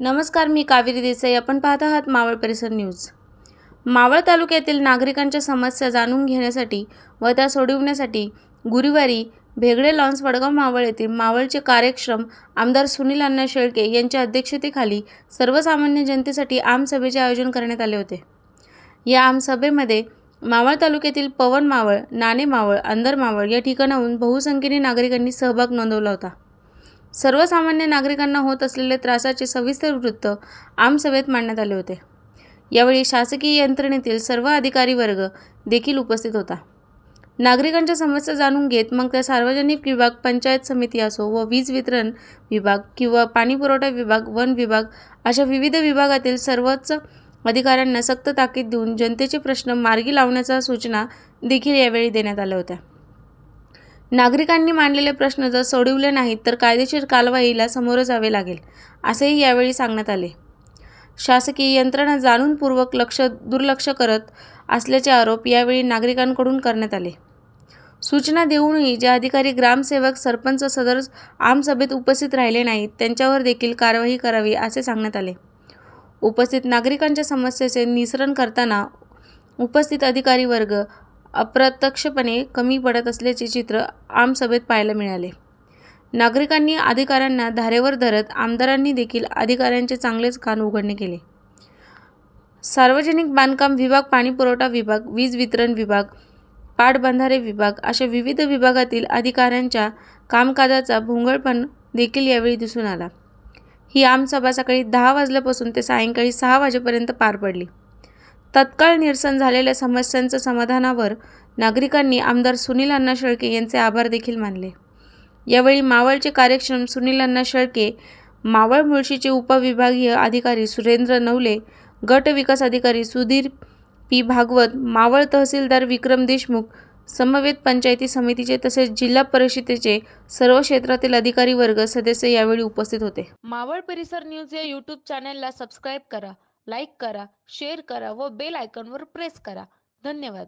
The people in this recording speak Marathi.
नमस्कार मी कावेरी देसाई. आपण पाहत आहात मावळ परिसर न्यूज. मावळ तालुक्यातील नागरिकांच्या समस्या जाणून घेण्यासाठी व त्या सोडविण्यासाठी गुरुवारी भेगडे लॉन्स वडगाव मावळ येथील मावळचे कार्यक्षम आमदार सुनील अण्णा शेळके यांच्या अध्यक्षतेखाली सर्वसामान्य जनतेसाठी आमसभेचे आयोजन करण्यात आले होते. या आमसभेमध्ये मावळ तालुक्यातील पवन मावळ नाणे मावळ अंदर मावळ या ठिकाणाहून बहुसंख्येने नागरिकांनी सहभाग नोंदवला होता. सर्वसामान्य नागरिकांना होत असलेले त्रासाचे सविस्तर वृत्त आमसभेत मांडण्यात आले होते. यावेळी शासकीय यंत्रणेतील सर्व अधिकारी वर्ग देखील उपस्थित होता. नागरिकांच्या समस्या जाणून घेत मग त्या सार्वजनिक विभाग पंचायत समिती असो व वीज वितरण विभाग किंवा पाणीपुरवठा विभाग वन विभाग अशा विविध विभागातील सर्वच अधिकाऱ्यांना सक्त ताकीद देऊन जनतेचे प्रश्न मार्गी लावण्याच्या सूचना देखील यावेळी देण्यात आल्या होत्या. नागरिकांनी मांडलेले प्रश्न जर सोडविले नाहीत तर कायदेशीर कारवाईला सामोरं जावे लागेल असेही यावेळी सांगण्यात आले. शासकीय यंत्रणा जाणूनपूर्वक लक्ष दुर्लक्ष करत असल्याचे आरोप यावेळी नागरिकांकडून करण्यात आले. सूचना देऊनही जे अधिकारी ग्रामसेवक सरपंच सदर आमसभेत उपस्थित राहिले नाहीत त्यांच्यावर देखील कारवाई करावी असे सांगण्यात आले. उपस्थित नागरिकांच्या समस्येचे निसरण करताना उपस्थित अधिकारी वर्ग अप्रत्यक्षपणे कमी पडत असल्याचे चित्र आमसभेत पाहायला मिळाले. नागरिकांनी अधिकाऱ्यांना धारेवर धरत आमदारांनी देखील अधिकाऱ्यांचे चांगलेच कान उघडणे केले. सार्वजनिक बांधकाम विभाग पाणीपुरवठा विभाग वीज वितरण विभाग पाटबंधारे विभाग अशा विविध विभागातील अधिकाऱ्यांच्या कामकाजाचा भोंगळपण देखील यावेळी दिसून आला. ही आमसभा सकाळी दहा वाजल्यापासून ते सायंकाळी सहा वाजेपर्यंत पार पडली. तत्काळ निरसन झालेल्या समस्यांच्या समाधानावर नागरिकांनी आमदार सुनील अण्णा शेळके यांचे आभार देखील मानले. यावेळी मावळचे कार्यक्षम सुनील अण्णा शेळके मावळ मुळशीचे उपविभागीय अधिकारी सुरेंद्र नवले गट विकास अधिकारी सुधीर पी भागवत मावळ तहसीलदार विक्रम देशमुख समवेत पंचायती समितीचे तसेच जिल्हा परिषदेचे सर्व क्षेत्रातील अधिकारी वर्ग सदस्य यावेळी उपस्थित होते. मावळ परिसर न्यूज या यूट्यूब चॅनेलला सबस्क्राईब करा. लाईक करा शेअर करा व बेल आयकॉनवर प्रेस करा. धन्यवाद.